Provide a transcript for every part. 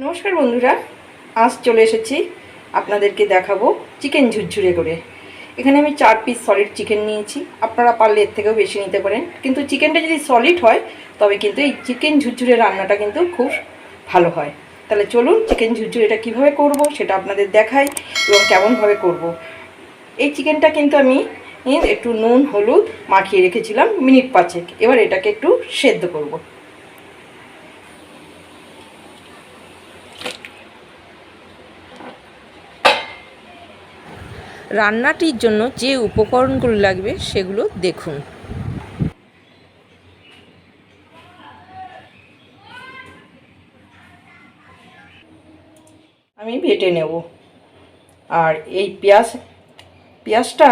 নমস্কার বন্ধুরা, আজ চলে এসেছি আপনাদেরকে দেখাবো চিকেন ঝুরঝুরে করে এখানে আমি চার পিস সলিড চিকেন নিয়েছি, আপনারা পারলে এর থেকেও বেশি নিতে পারেন কিন্তু চিকেনটা যদি সলিড হয়, তবে কিন্তু এই চিকেন ঝুরঝুরে রান্নাটা কিন্তু খুব ভালো হয় তাহলে চলুন চিকেন ঝুরঝুরেটা কীভাবে করব সেটা আপনাদের দেখাই এবং কেমনভাবে করব। এই চিকেনটা কিন্তু আমি একটু নুন, হলুদ মাখিয়ে রেখেছিলাম মিনিট পাঁচেক এবার এটাকে একটু সেদ্ধ করব। রান্নাটির জন্য যে উপকরণগুলো লাগবে সেগুলো দেখুন। আমি বেটে নেব। আর এই পেঁয়াজ, পেঁয়াজটা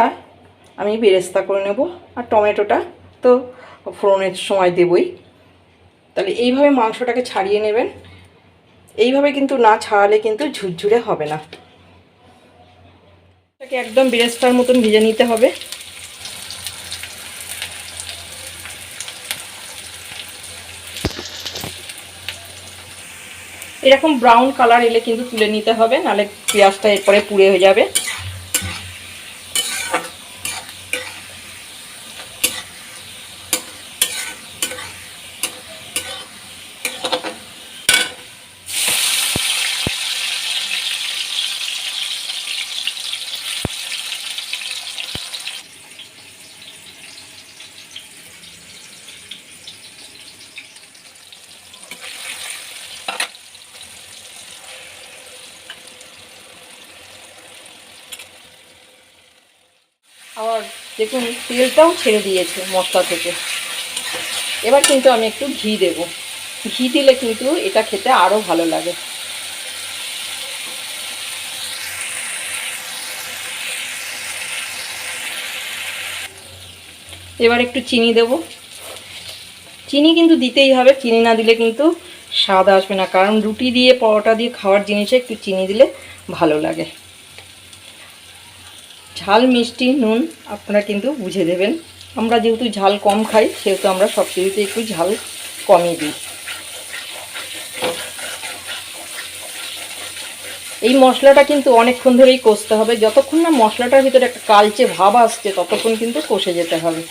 আমি বেরেস্তা করে নেব আর টমেটোটা তো ফোড়নের সময় দেবই। তাহলে এইভাবে মাংসটাকে ছাড়িয়ে নেবেন। এইভাবে কিন্তু না ছাড়ালে কিন্তু ঝুরঝুরে হবে না। এটাকে একদম বেরেস্তার মতন ভেজে নিতে হবে। এরকম ব্রাউন কালার এলে কিন্তু তুলে নিতে হবে নাহলে পেঁয়াজটা এরপরে পুড়ে হয়ে যাবে। আবার দেখুন, তেলটাও ছেড়ে দিয়েছে মশলা থেকে। এবার কিন্তু আমি একটু ঘি দেব। ঘি দিলে কিন্তু এটা খেতে আরও ভালো লাগে। এবার একটু চিনি দেব। চিনি কিন্তু দিতেই হবে, চিনি না দিলে কিন্তু স্বাদ আসবে না। কারণ রুটি দিয়ে, পরোটা দিয়ে খাওয়ার জিনিসে একটু চিনি দিলে ভালো লাগে। ঝাল মিষ্টি, নুন আপনারা কিন্তু বুঝে দেবেন। আমরা যেহেতু ঝাল কম খাই, সেহেতু আমরা সব কিছুতে একটু ঝাল কমই দিই। এই মশলাটা কিন্তু অনেকক্ষণ ধরেই কষতে হবে। যতক্ষণ না মশলাটার ভিতরে একটা কালচে ভাব আসছে, ততক্ষণ কিন্তু কষে যেতে হবে।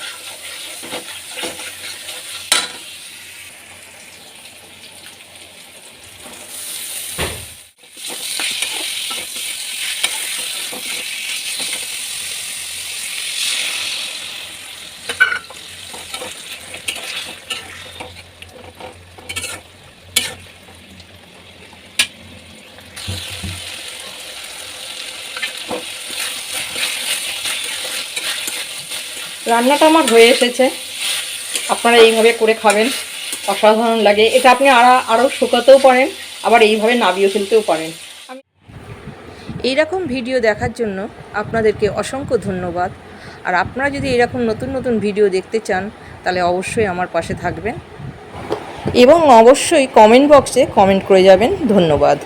রান্নাটা আমার হয়ে এসেছে। আপনারা এইভাবে করে খাবেন, অসাধারণ লাগে। এটা আপনি আরও আরও শুকাতেও পারেন, আবার এইভাবে নাবিয়ে ফেলতেও পারেন। এইরকম ভিডিও দেখার জন্য আপনাদেরকে অসংখ্য ধন্যবাদ। আর আপনারা যদি এরকম নতুন নতুন ভিডিও দেখতে চান, তাহলে অবশ্যই আমার পাশে থাকবেন। এবং অবশ্যই কমেন্ট বক্সে কমেন্ট করে যাবেন। ধন্যবাদ।